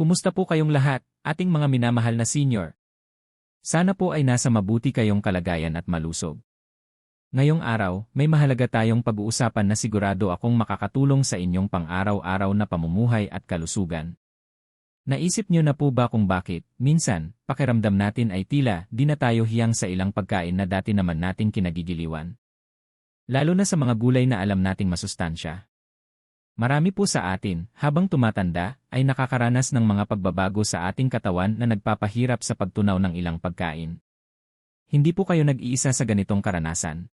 Kumusta po kayong lahat, ating mga minamahal na senior? Sana po ay nasa mabuti kayong kalagayan at malusog. Ngayong araw, may mahalaga tayong pag-uusapan na sigurado akong makakatulong sa inyong pang-araw-araw na pamumuhay at kalusugan. Naisip niyo na po ba kung bakit, minsan, pakiramdam natin ay tila, di na tayo hiyang sa ilang pagkain na dati naman nating kinagigiliwan? Lalo na sa mga gulay na alam nating masustansya. Marami po sa atin, habang tumatanda, ay nakakaranas ng mga pagbabago sa ating katawan na nagpapahirap sa pagtunaw ng ilang pagkain. Hindi po kayo nag-iisa sa ganitong karanasan.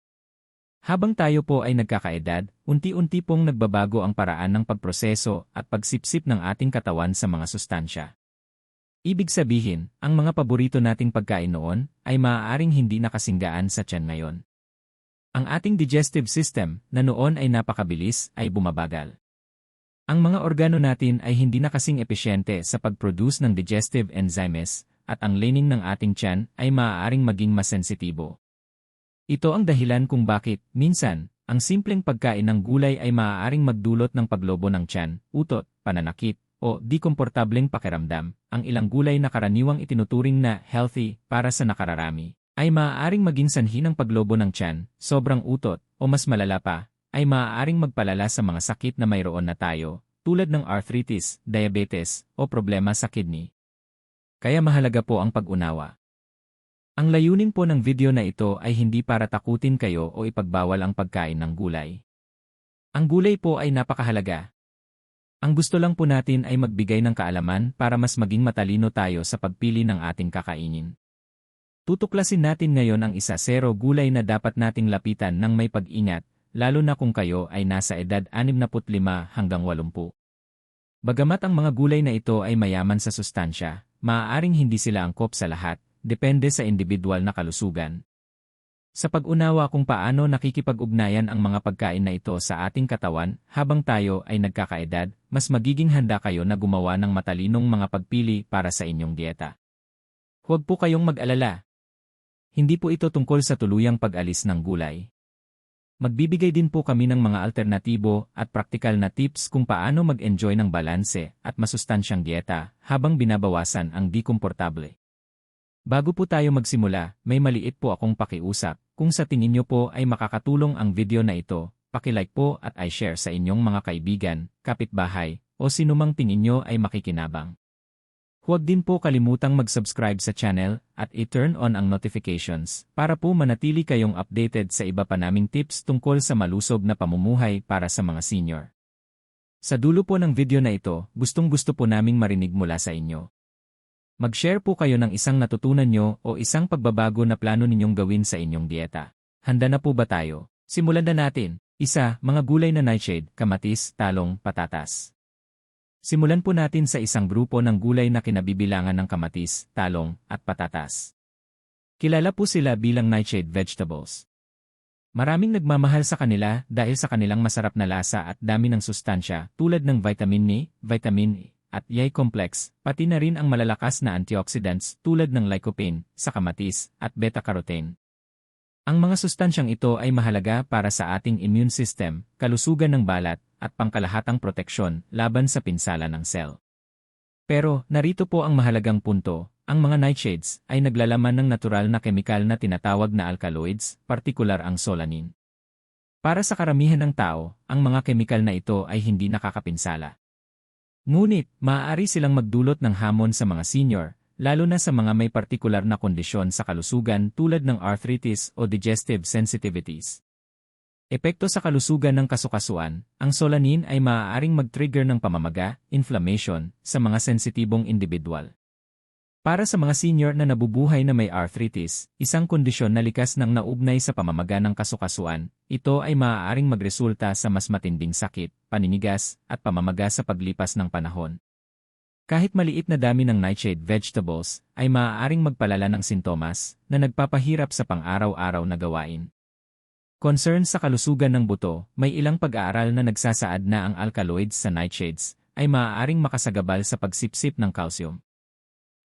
Habang tayo po ay nagkakaedad, unti-unti pong nagbabago ang paraan ng pagproseso at pagsipsip ng ating katawan sa mga sustansya. Ibig sabihin, ang mga paborito nating pagkain noon ay maaaring hindi nakasinggaan sa tiyan ngayon. Ang ating digestive system, na noon ay napakabilis, ay bumabagal. Ang mga organo natin ay hindi na kasing epesyente sa pag-produce ng digestive enzymes at ang lining ng ating tiyan ay maaaring maging mas sensitibo. Ito ang dahilan kung bakit, minsan, ang simpleng pagkain ng gulay ay maaaring magdulot ng paglobo ng tiyan, utot, pananakit, o di komportableng pakiramdam. Ang ilang gulay na karaniwang itinuturing na healthy para sa nakararami ay maaaring maging sanhi ng paglobo ng tiyan, sobrang utot, o mas malala pa, ay maaaring magpalala sa mga sakit na mayroon na tayo, tulad ng arthritis, diabetes, o problema sa kidney. Kaya mahalaga po ang pag-unawa. Ang layunin po ng video na ito ay hindi para takutin kayo o ipagbawal ang pagkain ng gulay. Ang gulay po ay napakahalaga. Ang gusto lang po natin ay magbigay ng kaalaman para mas maging matalino tayo sa pagpili ng ating kakainin. Tutuklasin natin ngayon ang isa zero gulay na dapat nating lapitan ng may pag-ingat lalo na kung kayo ay nasa edad 65 hanggang 80. Bagamat ang mga gulay na ito ay mayaman sa sustansya, maaaring hindi sila angkop sa lahat, depende sa individual na kalusugan. Sa pag-unawa kung paano nakikipag-ugnayan ang mga pagkain na ito sa ating katawan habang tayo ay nagkakaedad, mas magiging handa kayo na gumawa ng matalinong mga pagpili para sa inyong dieta. Huwag po kayong mag-alala. Hindi po ito tungkol sa tuluyang pag-alis ng gulay. Magbibigay din po kami ng mga alternatibo at praktikal na tips kung paano mag-enjoy ng balanse at masustansyang dieta habang binabawasan ang di komportable. Bago po tayo magsimula, may maliit po akong pakiusap. Kung sa tingin nyo po ay makakatulong ang video na ito, pakilike po at i-share sa inyong mga kaibigan, kapitbahay, o sinumang tingin nyo ay makikinabang. Huwag din po kalimutang mag-subscribe sa channel at i-turn on ang notifications para po manatili kayong updated sa iba pa naming tips tungkol sa malusog na pamumuhay para sa mga senior. Sa dulo po ng video na ito, gustong gusto po naming marinig mula sa inyo. Mag-share po kayo ng isang natutunan nyo o isang pagbabago na plano ninyong gawin sa inyong dieta. Handa na po ba tayo? Simulan na natin. Isa, mga gulay na nightshade, kamatis, talong, patatas. Simulan po natin sa isang grupo ng gulay na kinabibilangan ng kamatis, talong, at patatas. Kilala po sila bilang nightshade vegetables. Maraming nagmamahal sa kanila dahil sa kanilang masarap na lasa at dami ng sustansya tulad ng vitamin E, vitamin E, at Y complex, pati na rin ang malalakas na antioxidants tulad ng lycopene sa kamatis at beta-carotene. Ang mga sustansyang ito ay mahalaga para sa ating immune system, kalusugan ng balat, at pangkalahatang proteksyon laban sa pinsala ng cell. Pero, narito po ang mahalagang punto, ang mga nightshades ay naglalaman ng natural na kemikal na tinatawag na alkaloids, partikular ang solanin. Para sa karamihan ng tao, ang mga kemikal na ito ay hindi nakakapinsala. Ngunit, maaari silang magdulot ng hamon sa mga senior, lalo na sa mga may partikular na kondisyon sa kalusugan tulad ng arthritis o digestive sensitivities. Epekto sa kalusugan ng kasukasuan, ang solanin ay maaaring mag-trigger ng pamamaga, inflammation, sa mga sensitibong individual. Para sa mga senior na nabubuhay na may arthritis, isang kondisyon na likas ng naugnay sa pamamaga ng kasukasuan, ito ay maaaring magresulta sa mas matinding sakit, paninigas, at pamamaga sa paglipas ng panahon. Kahit maliit na dami ng nightshade vegetables, ay maaaring magpalala ng sintomas na nagpapahirap sa pang-araw-araw na gawain. Concern sa kalusugan ng buto, may ilang pag-aaral na nagsasaad na ang alkaloids sa nightshades ay maaaring makasagabal sa pagsipsip ng calcium.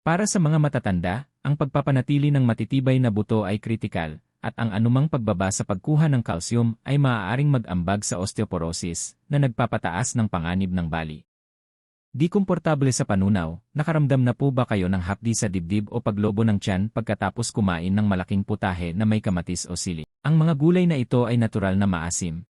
Para sa mga matatanda, ang pagpapanatili ng matitibay na buto ay kritikal, at ang anumang pagbaba sa pagkuha ng calcium ay maaaring mag-ambag sa osteoporosis na nagpapataas ng panganib ng bali. Di komportable sa panunaw, nakaramdam na po ba kayo ng hapdi sa dibdib o paglobo ng tiyan pagkatapos kumain ng malaking putahe na may kamatis o sili? Ang mga gulay na ito ay natural na maasim.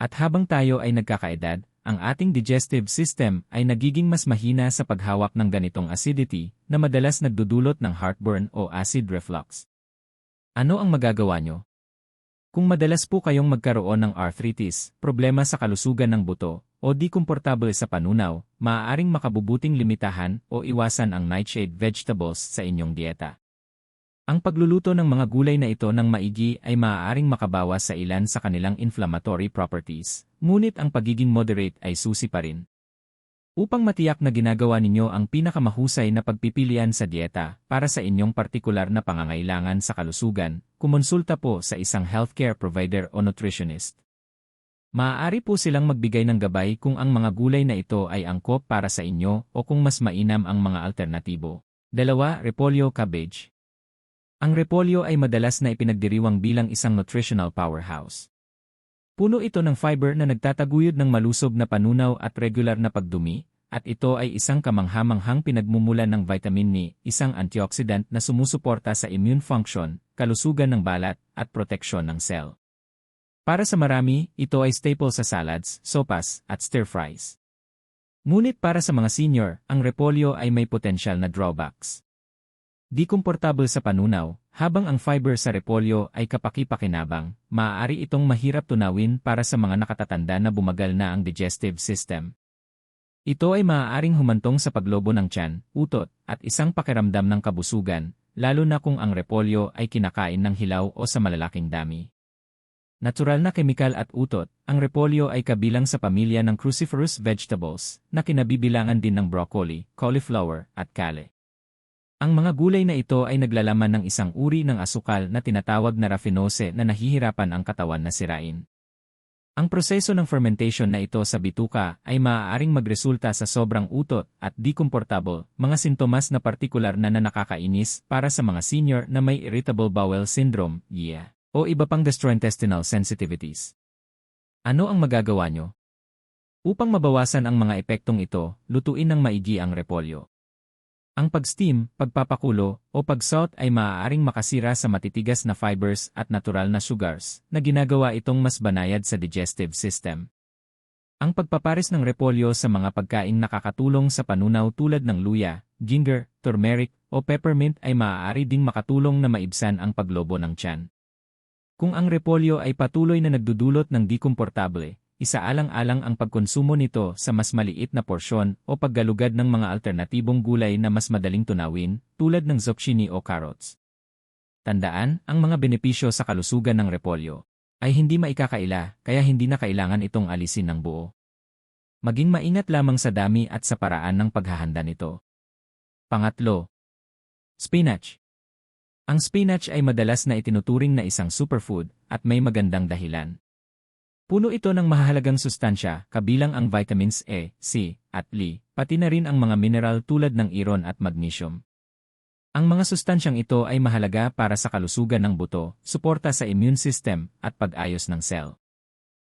At habang tayo ay nagkakaedad, ang ating digestive system ay nagiging mas mahina sa paghawak ng ganitong acidity na madalas nagdudulot ng heartburn o acid reflux. Ano ang magagawa nyo? Kung madalas po kayong magkaroon ng arthritis, problema sa kalusugan ng buto, o di komportable sa panunaw, maaaring makabubuting limitahan o iwasan ang nightshade vegetables sa inyong dieta. Ang pagluluto ng mga gulay na ito ng maigi ay maaaring makabawas sa ilan sa kanilang inflammatory properties, ngunit ang pagiging moderate ay susi pa rin. Upang matiyak na ginagawa ninyo ang pinakamahusay na pagpipilian sa dieta para sa inyong partikular na pangangailangan sa kalusugan, kumonsulta po sa isang healthcare provider o nutritionist. Maaari po silang magbigay ng gabay kung ang mga gulay na ito ay angkop para sa inyo o kung mas mainam ang mga alternatibo. Dalawa, repolyo cabbage. Ang repolyo ay madalas na ipinagdiriwang bilang isang nutritional powerhouse. Puno ito ng fiber na nagtataguyod ng malusog na panunaw at regular na pagdumi, at ito ay isang kamanghamanghang pinagmumulan ng vitamin ni, isang antioxidant na sumusuporta sa immune function, kalusugan ng balat, at proteksyon ng cell. Para sa marami, ito ay staple sa salads, sopas, at stir-fries. Ngunit para sa mga senior, ang repolyo ay may potensyal na drawbacks. Di komportable sa panunaw, habang ang fiber sa repolyo ay kapaki-pakinabang, maaari itong mahirap tunawin para sa mga nakatatanda na bumagal na ang digestive system. Ito ay maaaring humantong sa paglobo ng tiyan, utot, at isang pakiramdam ng kabusugan, lalo na kung ang repolyo ay kinakain ng hilaw o sa malalaking dami. Natural na kemikal at utot, ang repolyo ay kabilang sa pamilya ng cruciferous vegetables na kinabibilangan din ng broccoli, cauliflower, at kale. Ang mga gulay na ito ay naglalaman ng isang uri ng asukal na tinatawag na raffinose na nahihirapan ang katawan na sirain. Ang proseso ng fermentation na ito sa bituka ay maaaring magresulta sa sobrang utot at di mga sintomas na partikular na nakakainis para sa mga senior na may irritable bowel syndrome, yeah, o iba pang gastrointestinal sensitivities. Ano ang magagawa nyo? Upang mabawasan ang mga epektong ito, lutuin ng maigi ang repolyo. Ang pag-steam, pagpapakulo, o pag-salt ay maaaring makasira sa matitigas na fibers at natural na sugars, na ginagawa itong mas banayad sa digestive system. Ang pagpapares ng repolyo sa mga pagkain nakakatulong sa panunaw tulad ng luya, ginger, turmeric, o peppermint ay maaari ding makatulong na maibsan ang paglobo ng tiyan. Kung ang repolyo ay patuloy na nagdudulot ng di komportable, isaalang-alang ang pagkonsumo nito sa mas maliit na porsyon o paggalugad ng mga alternatibong gulay na mas madaling tunawin, tulad ng zucchini o carrots. Tandaan, ang mga benepisyo sa kalusugan ng repolyo ay hindi maikakaila kaya hindi na kailangan itong alisin ng buo. Maging maingat lamang sa dami at sa paraan ng paghahanda nito. Pangatlo, spinach. Ang spinach ay madalas na itinuturing na isang superfood at may magandang dahilan. Puno ito ng mahalagang sustansya, kabilang ang vitamins A, C, at Li, pati na rin ang mga mineral tulad ng iron at magnesium. Ang mga sustansyang ito ay mahalaga para sa kalusugan ng buto, suporta sa immune system, at pag-ayos ng cell.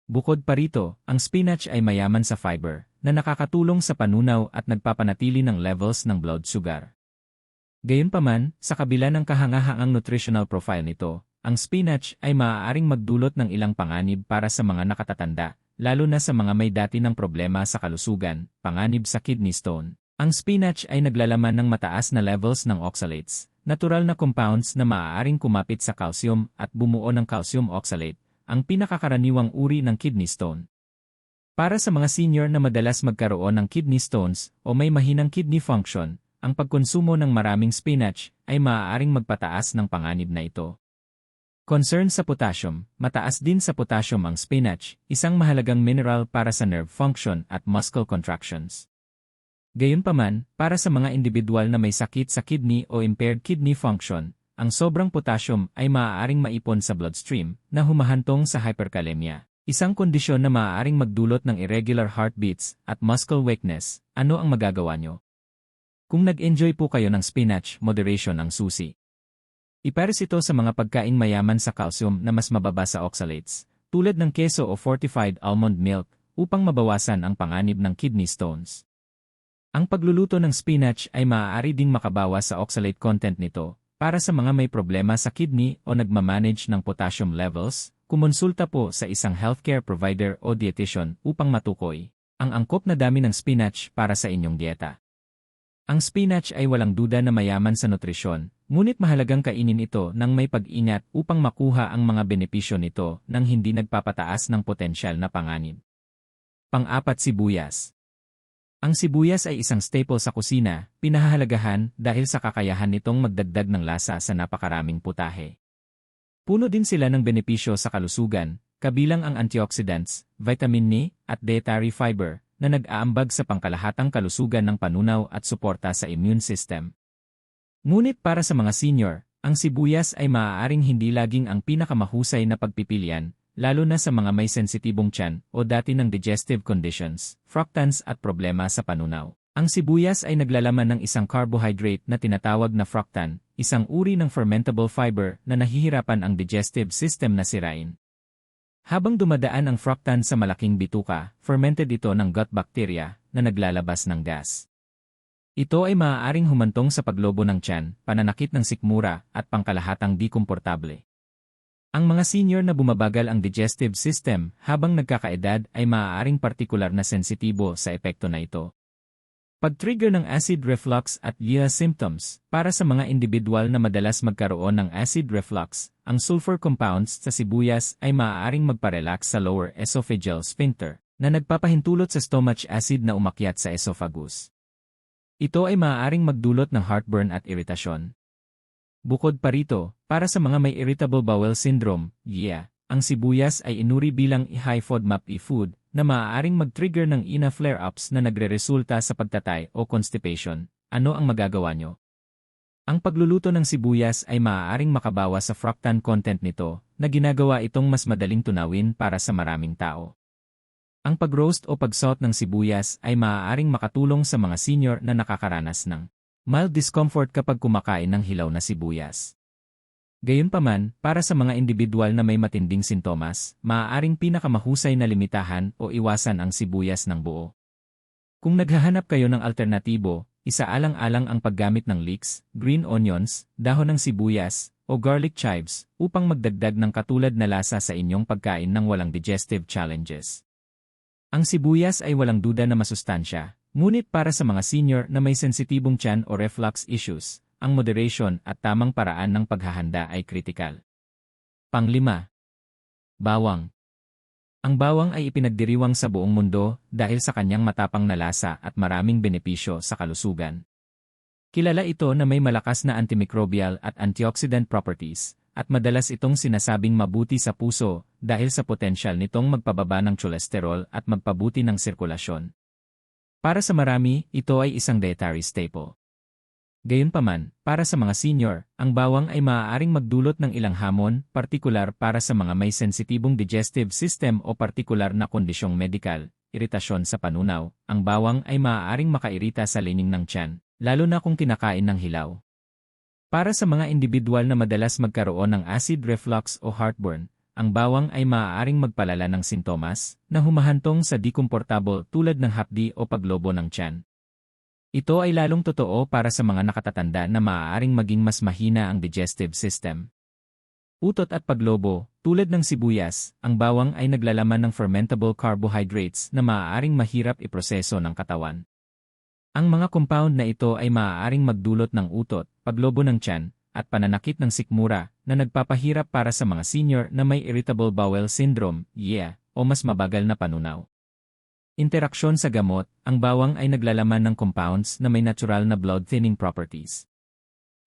Bukod pa rito, ang spinach ay mayaman sa fiber, na nakakatulong sa panunaw at nagpapanatili ng levels ng blood sugar. Gayunpaman, sa kabila ng kahangahangang nutritional profile nito, ang spinach ay maaaring magdulot ng ilang panganib para sa mga nakatatanda, lalo na sa mga may dati ng problema sa kalusugan, panganib sa kidney stone. Ang spinach ay naglalaman ng mataas na levels ng oxalates, natural na compounds na maaaring kumapit sa calcium at bumuo ng calcium oxalate, ang pinakakaraniwang uri ng kidney stone. Para sa mga senior na madalas magkaroon ng kidney stones o may mahinang kidney function, ang pagkonsumo ng maraming spinach ay maaaring magpataas ng panganib na ito. Concern sa potassium, mataas din sa potassium ang spinach, isang mahalagang mineral para sa nerve function at muscle contractions. Gayunpaman, para sa mga individual na may sakit sa kidney o impaired kidney function, ang sobrang potassium ay maaaring maipon sa bloodstream na humahantong sa hyperkalemia, isang kondisyon na maaaring magdulot ng irregular heartbeats at muscle weakness. Ano ang magagawa nyo? Kung nag-enjoy po kayo ng spinach, moderation ang susi. Ipares ito sa mga pagkain mayaman sa calcium na mas mababa sa oxalates, tulad ng keso o fortified almond milk, upang mabawasan ang panganib ng kidney stones. Ang pagluluto ng spinach ay maaari ding makabawas sa oxalate content nito. Para sa mga may problema sa kidney o nagmamanage ng potassium levels, kumonsulta po sa isang healthcare provider o dietitian upang matukoy ang angkop na dami ng spinach para sa inyong dieta. Ang spinach ay walang duda na mayaman sa nutrisyon, ngunit mahalagang kainin ito ng may pag-ingat upang makuha ang mga benepisyo nito nang hindi nagpapataas ng potensyal na panganib. Pang-apat sibuyas. Ang sibuyas ay isang staple sa kusina, pinahahalagahan dahil sa kakayahan nitong magdagdag ng lasa sa napakaraming putahe. Puno din sila ng benepisyo sa kalusugan, kabilang ang antioxidants, vitamin E, at dietary fiber, na nag-aambag sa pangkalahatang kalusugan ng panunaw at suporta sa immune system. Ngunit para sa mga senior, ang sibuyas ay maaaring hindi laging ang pinakamahusay na pagpipilian, lalo na sa mga may sensitibong tiyan o dati ng digestive conditions, fructans at problema sa panunaw. Ang sibuyas ay naglalaman ng isang carbohydrate na tinatawag na fructan, isang uri ng fermentable fiber na nahihirapan ang digestive system na sirain. Habang dumadaan ang fructan sa malaking bituka, fermented ito ng gut bacteria na naglalabas ng gas. Ito ay maaaring humantong sa paglobo ng tiyan, pananakit ng sikmura, at pangkalahatang di. Ang mga senior na bumabagal ang digestive system habang nagkakaedad ay maaaring partikular na sensitibo sa epekto na ito. Pag-trigger ng acid reflux at GIA symptoms, para sa mga individual na madalas magkaroon ng acid reflux, ang sulfur compounds sa sibuyas ay maaaring magparelax sa lower esophageal sphincter, na nagpapahintulot sa stomach acid na umakyat sa esophagus. Ito ay maaaring magdulot ng heartburn at iritasyon. Bukod pa rito, para sa mga may irritable bowel syndrome, yeah, ang sibuyas ay inuri bilang high FODMAP food na maaaring mag-trigger ng ina flare-ups na nagre-resulta sa pagtatay o constipation. Ano ang magagawa nyo? Ang pagluluto ng sibuyas ay maaaring makabawa sa fructan content nito na ginagawa itong mas madaling tunawin para sa maraming tao. Ang pag-roast o pag-salt ng sibuyas ay maaaring makatulong sa mga senior na nakakaranas ng Mild discomfort kapag kumakain ng hilaw na sibuyas. Gayunpaman, para sa mga individual na may matinding sintomas, maaaring pinakamahusay na limitahan o iwasan ang sibuyas ng buo. Kung naghahanap kayo ng alternatibo, isaalang-alang ang paggamit ng leeks, green onions, dahon ng sibuyas, o garlic chives upang magdagdag ng katulad na lasa sa inyong pagkain ng walang digestive challenges. Ang sibuyas ay walang duda na masustansya, Ngunit para sa mga senior na may sensitibong tiyan o reflux issues, ang moderation at tamang paraan ng paghahanda ay kritikal. Panglima. Bawang. Ang bawang ay ipinagdiriwang sa buong mundo dahil sa kanyang matapang na lasa at maraming benepisyo sa kalusugan. Kilala ito na may malakas na antimicrobial at antioxidant properties, at madalas itong sinasabing mabuti sa puso dahil sa potensyal nitong magpababa ng cholesterol at magpabuti ng sirkulasyon. Para sa marami, ito ay isang dietary staple. Gayunpaman, para sa mga senior, ang bawang ay maaaring magdulot ng ilang hamon, partikular para sa mga may sensitibong digestive system o partikular na kondisyong medikal, iritasyon sa panunaw, ang bawang ay maaaring makairita sa lining ng tiyan, lalo na kung kinakain ng hilaw. Para sa mga individual na madalas magkaroon ng acid reflux o heartburn, ang bawang ay maaaring magpalala ng sintomas na humahantong sa dikomportable tulad ng hapdi o paglobo ng tiyan. Ito ay lalong totoo para sa mga nakatatanda na maaaring maging mas mahina ang digestive system. Utot at paglobo, tulad ng sibuyas, ang bawang ay naglalaman ng fermentable carbohydrates na maaaring mahirap iproseso ng katawan. Ang mga compound na ito ay maaaring magdulot ng utot, paglobo ng tiyan, at pananakit ng sikmura na nagpapahirap para sa mga senior na may irritable bowel syndrome, yeah, o mas mabagal na panunaw. Interaksyon sa gamot, ang bawang ay naglalaman ng compounds na may natural na blood-thinning properties.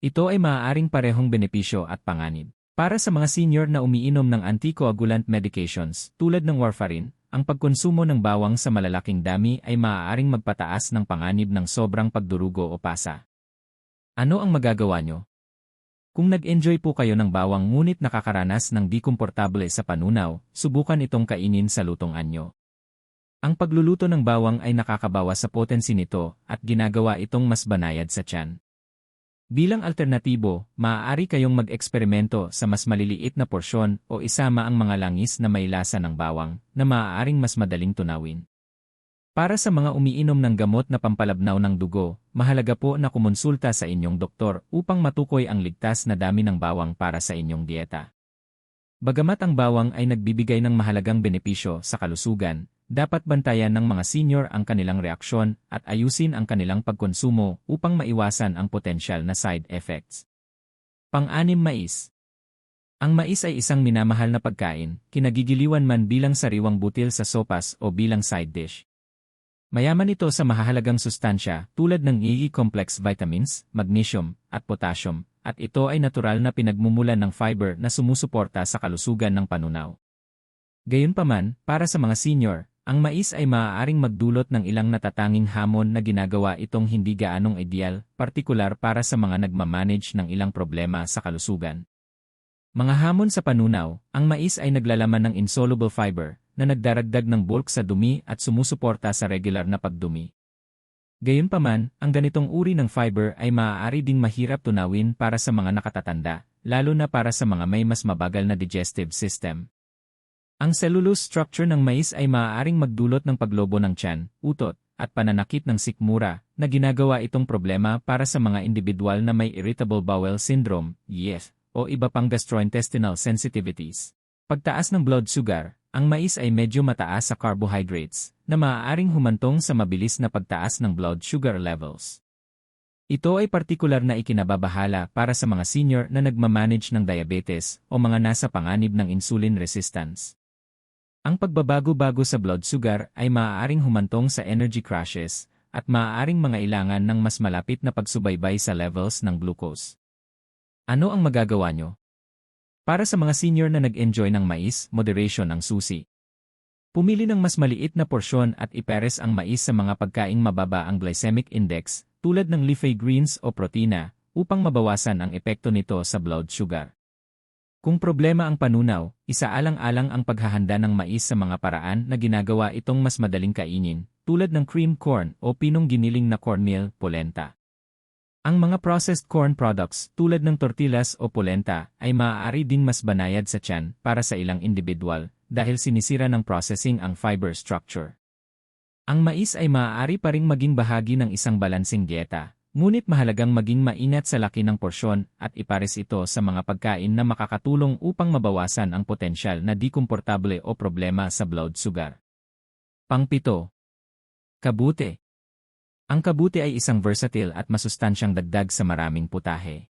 Ito ay maaaring parehong benepisyo at panganib. Para sa mga senior na umiinom ng anticoagulant medications tulad ng warfarin, ang pagkonsumo ng bawang sa malalaking dami ay maaaring magpataas ng panganib ng sobrang pagdurugo o pasa. Ano ang magagawa nyo? Kung nag-enjoy po kayo ng bawang ngunit nakakaranas ng di sa panunaw, subukan itong kainin sa lutong anyo. Ang pagluluto ng bawang ay nakakabawa sa potensi nito at ginagawa itong mas banayad sa tiyan. Bilang alternatibo, maaari kayong mag-eksperimento sa mas maliliit na porsyon o isama ang mga langis na may lasa ng bawang na maaaring mas madaling tunawin. Para sa mga umiinom ng gamot na pampalabnaw ng dugo, mahalaga po na kumonsulta sa inyong doktor upang matukoy ang ligtas na dami ng bawang para sa inyong dieta. Bagamat ang bawang ay nagbibigay ng mahalagang benepisyo sa kalusugan, dapat bantayan ng mga senior ang kanilang reaksyon at ayusin ang kanilang pagkonsumo upang maiwasan ang potensyal na side effects. Pang-anim mais. Ang mais ay isang minamahal na pagkain, kinagigiliwan man bilang sariwang butil sa sopas o bilang side dish. Mayaman ito sa mahahalagang sustansya tulad ng EE complex vitamins, magnesium, at potassium, at ito ay natural na pinagmumulan ng fiber na sumusuporta sa kalusugan ng panunaw. Gayunpaman, para sa mga senior, ang mais ay maaaring magdulot ng ilang natatanging hamon na ginagawa itong hindi gaanong ideal, partikular para sa mga nagmamanage ng ilang problema sa kalusugan. Mga hamon sa panunaw, ang mais ay naglalaman ng insoluble fiber, na nagdaragdag ng bulk sa dumi at sumusuporta sa regular na pagdumi. Gayunpaman, ang ganitong uri ng fiber ay maaari ding mahirap tunawin para sa mga nakatatanda, lalo na para sa mga may mas mabagal na digestive system. Ang cellulose structure ng mais ay maaaring magdulot ng paglobo ng tiyan, utot, at pananakit ng sikmura, na ginagawa itong problema para sa mga individual na may irritable bowel syndrome, YES, o iba pang gastrointestinal sensitivities. Pagtaas ng blood sugar, ang mais ay medyo mataas sa carbohydrates, na maaaring humantong sa mabilis na pagtaas ng blood sugar levels. Ito ay partikular na ikinababahala para sa mga senior na nagmamanage ng diabetes o mga nasa panganib ng insulin resistance. Ang pagbabago-bago sa blood sugar ay maaaring humantong sa energy crashes at maaaring mangailangan ng mas malapit na pagsubaybay sa levels ng glucose. Ano ang magagawa nyo? Para sa mga senior na nag-enjoy ng mais, moderation ang susi. Pumili ng mas maliit na porsyon at iperes ang mais sa mga pagkaing mababa ang glycemic index, tulad ng leafy greens o protina, upang mabawasan ang epekto nito sa blood sugar. Kung problema ang panunaw, isaalang-alang ang paghahanda ng mais sa mga paraan na ginagawa itong mas madaling kainin, tulad ng cream corn o pinong giniling na cornmeal, polenta. Ang mga processed corn products tulad ng tortillas o polenta ay maaari din mas banayad sa tiyan para sa ilang individual dahil sinisira ng processing ang fiber structure. Ang mais ay maaari pa ring maging bahagi ng isang balansing dieta, ngunit mahalagang maging mainat sa laki ng porsyon at ipares ito sa mga pagkain na makakatulong upang mabawasan ang potensyal na di o problema sa blood sugar. Pangpito. Kabute. Ang kabuti ay isang versatile at masustansyang dagdag sa maraming putahe.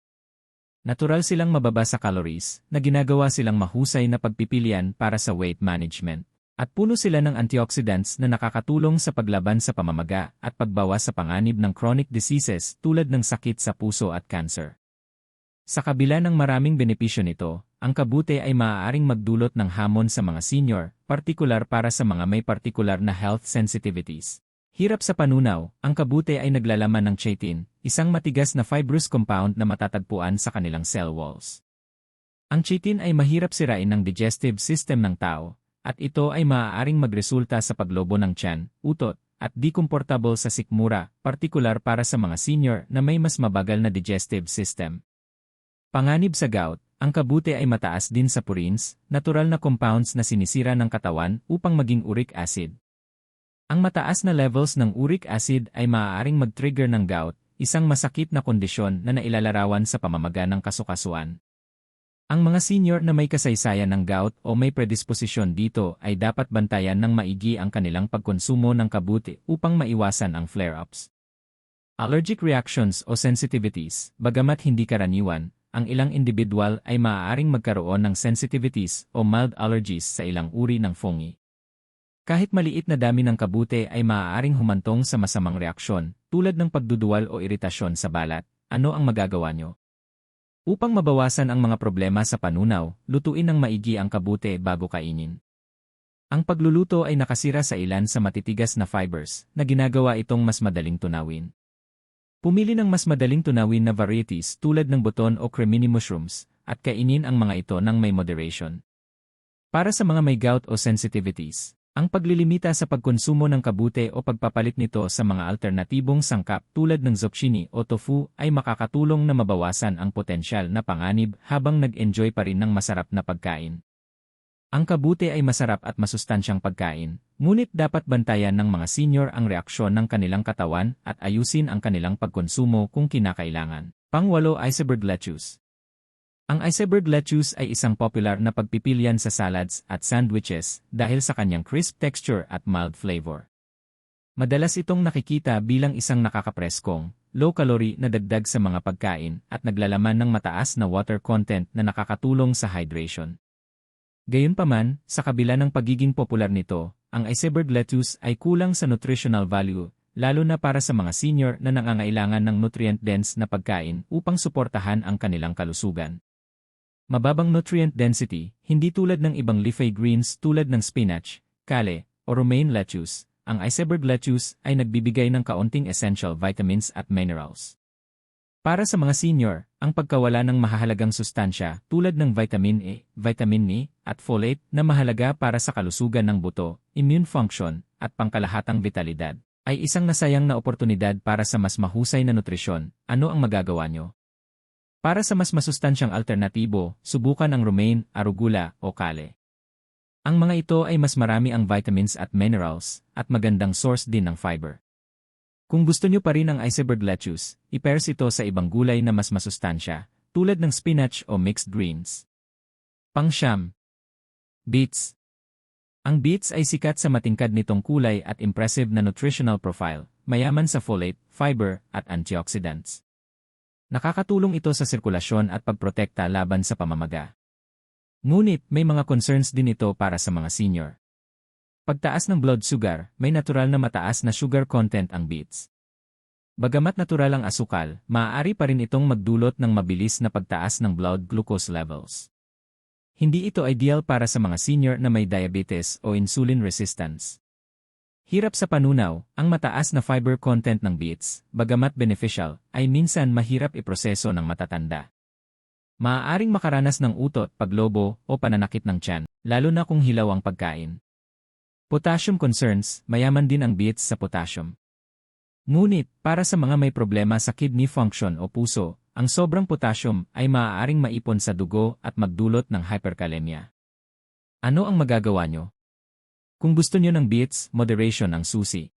Natural silang mababa sa calories, na ginagawa silang mahusay na pagpipilian para sa weight management. At puno sila ng antioxidants na nakakatulong sa paglaban sa pamamaga at pagbawas sa panganib ng chronic diseases tulad ng sakit sa puso at cancer. Sa kabila ng maraming benepisyo nito, ang kabute ay maaaring magdulot ng hamon sa mga senior, partikular para sa mga may partikular na health sensitivities. Hirap sa panunaw, ang kabute ay naglalaman ng chitin, isang matigas na fibrous compound na matatagpuan sa kanilang cell walls. Ang chitin ay mahirap sirain ng digestive system ng tao, at ito ay maaaring magresulta sa paglobo ng tiyan, utot, at di komportable sa sikmura, partikular para sa mga senior na may mas mabagal na digestive system. Panganib sa gout, ang kabute ay mataas din sa purines, natural na compounds na sinisira ng katawan upang maging uric acid, ang mataas na levels ng uric acid ay maaaring mag-trigger ng gout, isang masakit na kondisyon na nailalarawan sa pamamaga ng kasukasuan. Ang mga senior na may kasaysayan ng gout o may predisposisyon dito ay dapat bantayan ng maigi ang kanilang pagkonsumo ng kabuti upang maiwasan ang flare-ups. Allergic reactions o sensitivities, bagamat hindi karaniwan, ang ilang individual ay maaaring magkaroon ng sensitivities o mild allergies sa ilang uri ng fungi. Kahit maliit na dami ng kabute ay maaaring humantong sa masamang reaksyon, tulad ng pagduduwal o iritasyon sa balat. Ano ang magagawa nyo? Upang mabawasan ang mga problema sa panunaw, lutuin ng maigi ang kabute bago kainin. Ang pagluluto ay nakasira sa ilan sa matitigas na fibers, na ginagawa itong mas madaling tunawin. Pumili ng mas madaling tunawin na varieties tulad ng buton o cremini mushrooms, at kainin ang mga ito ng may moderation. Para sa mga may gout o sensitivities, ang paglilimita sa pagkonsumo ng kabute o pagpapalit nito sa mga alternatibong sangkap tulad ng zucchini o tofu ay makakatulong na mabawasan ang potensyal na panganib habang nag-enjoy pa rin ng masarap na pagkain. Ang kabuti ay masarap at masustansyang pagkain, ngunit dapat bantayan ng mga senior ang reaksyon ng kanilang katawan at ayusin ang kanilang pagkonsumo kung kinakailangan. Pangwalo iceberg lettuce. Ang iceberg lettuce ay isang popular na pagpipilian sa salads at sandwiches dahil sa kanyang crisp texture at mild flavor. Madalas itong nakikita bilang isang nakakapreskong, low-calorie na dagdag sa mga pagkain at naglalaman ng mataas na water content na nakakatulong sa hydration. Gayunpaman, sa kabila ng pagiging popular nito, ang iceberg lettuce ay kulang sa nutritional value, lalo na para sa mga senior na nangangailangan ng nutrient-dense na pagkain upang suportahan ang kanilang kalusugan. Mababang nutrient density, hindi tulad ng ibang leafy greens tulad ng spinach, kale, o romaine lettuce, ang iceberg lettuce ay nagbibigay ng kaunting essential vitamins at minerals. Para sa mga senior, ang pagkawala ng mahahalagang sustansya tulad ng vitamin A, vitamin E, at folate na mahalaga para sa kalusugan ng buto, immune function, at pangkalahatang vitalidad, ay isang nasayang na oportunidad para sa mas mahusay na nutrisyon. Ano ang magagawa nyo? Para sa mas masustansyang alternatibo, subukan ang romaine, arugula, o kale. Ang mga ito ay mas marami ang vitamins at minerals, at magandang source din ng fiber. Kung gusto nyo pa rin ang iceberg lettuce, ipairs ito sa ibang gulay na mas masustansya, tulad ng spinach o mixed greens. Pangsyam. Beets. Ang beets ay sikat sa matingkad nitong kulay at impressive na nutritional profile, mayaman sa folate, fiber, at antioxidants. Nakakatulong ito sa sirkulasyon at pagprotekta laban sa pamamaga. Ngunit may mga concerns din ito para sa mga senior. Pagtaas ng blood sugar, may natural na mataas na sugar content ang beets. Bagamat natural ang asukal, maaari pa rin itong magdulot ng mabilis na pagtaas ng blood glucose levels. Hindi ito ideal para sa mga senior na may diabetes o insulin resistance. Hirap sa panunaw, ang mataas na fiber content ng beets, bagamat beneficial, ay minsan mahirap iproseso ng matatanda. Maaaring makaranas ng utot, paglobo, o pananakit ng tiyan, lalo na kung hilaw ang pagkain. Potassium concerns, mayaman din ang beets sa potassium. Ngunit, para sa mga may problema sa kidney function o puso, ang sobrang potassium ay maaaring maipon sa dugo at magdulot ng hyperkalemia. Ano ang magagawa nyo? Kung gusto nyo ng beets, moderation ang susi.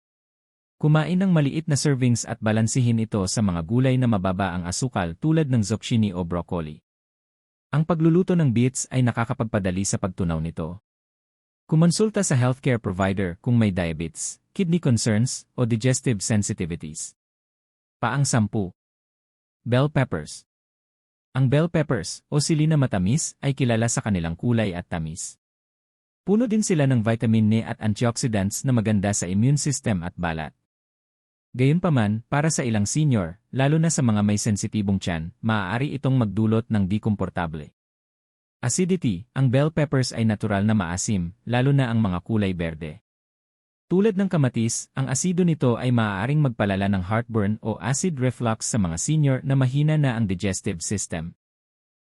Kumain ng maliit na servings at balansihin ito sa mga gulay na mababa ang asukal tulad ng zucchini o broccoli. Ang pagluluto ng beets ay nakakapagpadali sa pagtunaw nito. Kumonsulta sa healthcare provider kung may diabetes, kidney concerns, o digestive sensitivities. Paang sampu. Bell peppers. Ang bell peppers, o sili na matamis, ay kilala sa kanilang kulay at tamis. Puno din sila ng vitamin E at antioxidants na maganda sa immune system at balat. Gayunpaman, para sa ilang senior, lalo na sa mga may sensitibong tiyan, maaari itong magdulot ng di komportable. Acidity, ang bell peppers ay natural na maasim, lalo na ang mga kulay berde. Tulad ng kamatis, ang asido nito ay maaaring magpalala ng heartburn o acid reflux sa mga senior na mahina na ang digestive system.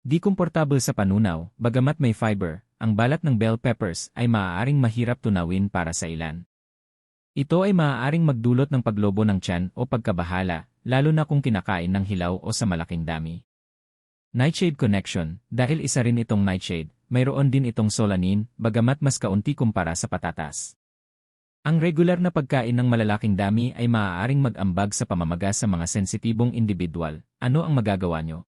Di komportable sa panunaw, bagamat may fiber, ang balat ng bell peppers ay maaaring mahirap tunawin para sa ilan. Ito ay maaaring magdulot ng paglobo ng tiyan o pagkabahala, lalo na kung kinakain ng hilaw o sa malaking dami. Nightshade connection, dahil isa rin itong nightshade, mayroon din itong solanin, bagamat mas kaunti kumpara sa patatas. Ang regular na pagkain ng malalaking dami ay maaaring mag-ambag sa pamamaga sa mga sensitibong individual. Ano ang magagawa nyo?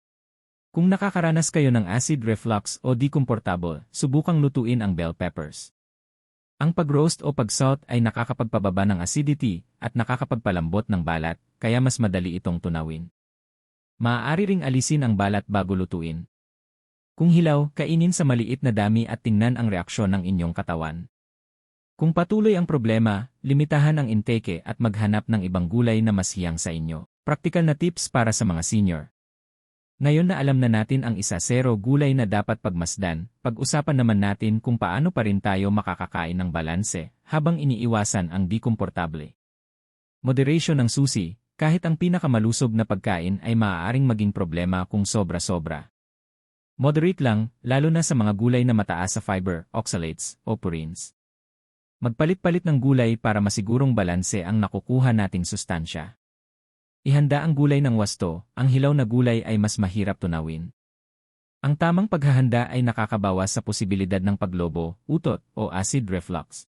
Kung nakakaranas kayo ng acid reflux o di komportable, subukang lutuin ang bell peppers. Ang pag-roast o pag-salt ay nakakapagpababa ng acidity at nakakapagpalambot ng balat, kaya mas madali itong tunawin. Maaari ring alisin ang balat bago lutuin. Kung hilaw, kainin sa maliit na dami at tingnan ang reaksyon ng inyong katawan. Kung patuloy ang problema, limitahan ang intake at maghanap ng ibang gulay na mas hiyang sa inyo. Praktikal na tips para sa mga senior. Ngayon na alam na natin ang isa zero gulay na dapat pagmasdan, pag-usapan naman natin kung paano pa rin tayo makakakain ng balanse habang iniiwasan ang di komportable. Moderation ng susi, kahit ang pinakamalusog na pagkain ay maaaring maging problema kung sobra-sobra. Moderate lang, lalo na sa mga gulay na mataas sa fiber, oxalates, o purines. Magpalit-palit ng gulay para masigurong balanse ang nakukuha nating sustansya. Ihanda ang gulay ng wasto, ang hilaw na gulay ay mas mahirap tunawin. Ang tamang paghahanda ay nakakabawas sa posibilidad ng paglobo, utot, o acid reflux.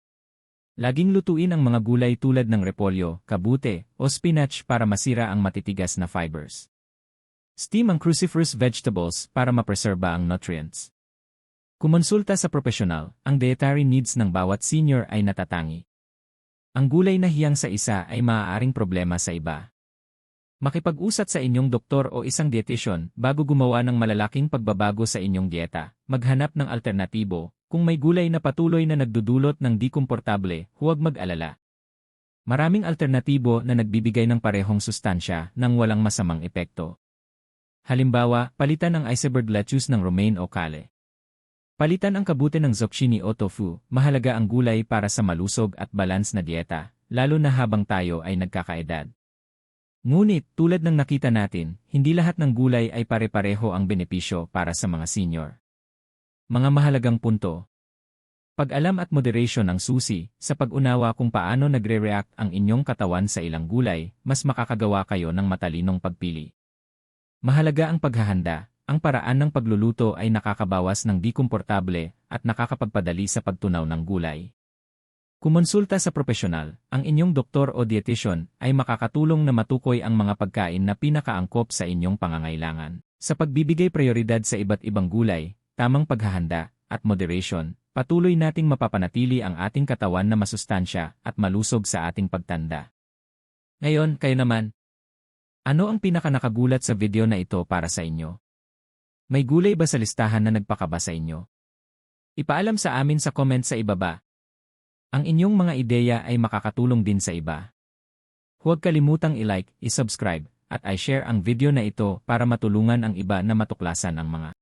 Laging lutuin ang mga gulay tulad ng repolyo, kabute, o spinach para masira ang matitigas na fibers. Steam ang cruciferous vegetables para mapreserba ang nutrients. Kumonsulta sa profesional, ang dietary needs ng bawat senior ay natatangi. Ang gulay na hiyang sa isa ay maaaring problema sa iba. Makipag-usat sa inyong doktor o isang dietitian bago gumawa ng malalaking pagbabago sa inyong dieta. Maghanap ng alternatibo. Kung may gulay na patuloy na nagdudulot ng di komportable, huwag mag-alala. Maraming alternatibo na nagbibigay ng parehong sustansya nang walang masamang epekto. Halimbawa, palitan ang iceberg lettuce ng romaine o kale. Palitan ang kabute ng zucchini o tofu, mahalaga ang gulay para sa malusog at balance na dieta, lalo na habang tayo ay nagkakaedad. Ngunit, tulad ng nakita natin, hindi lahat ng gulay ay pare-pareho ang benepisyo para sa mga senior. Mga mahalagang punto. Pag-alam at moderation ang susi, sa pag-unawa kung paano nagre-react ang inyong katawan sa ilang gulay, mas makakagawa kayo ng matalinong pagpili. Mahalaga ang paghahanda, ang paraan ng pagluluto ay nakakabawas ng di komportable at nakakapagpadali sa pagtunaw ng gulay. Kumonsulta sa profesional, ang inyong doktor o dietitian ay makakatulong na matukoy ang mga pagkain na pinakaangkop sa inyong pangangailangan. Sa pagbibigay prioridad sa iba't ibang gulay, tamang paghahanda, at moderation, patuloy nating mapapanatili ang ating katawan na masustansya at malusog sa ating pagtanda. Ngayon, kayo naman, ano ang pinakanakagulat sa video na ito para sa inyo? May gulay ba sa listahan na nagpakaba sa inyo? Ipaalam sa amin sa comment sa ibaba. Ang inyong mga ideya ay makakatulong din sa iba. Huwag kalimutang i-like, i-subscribe, at i-share ang video na ito para matulungan ang iba na matuklasan ang mga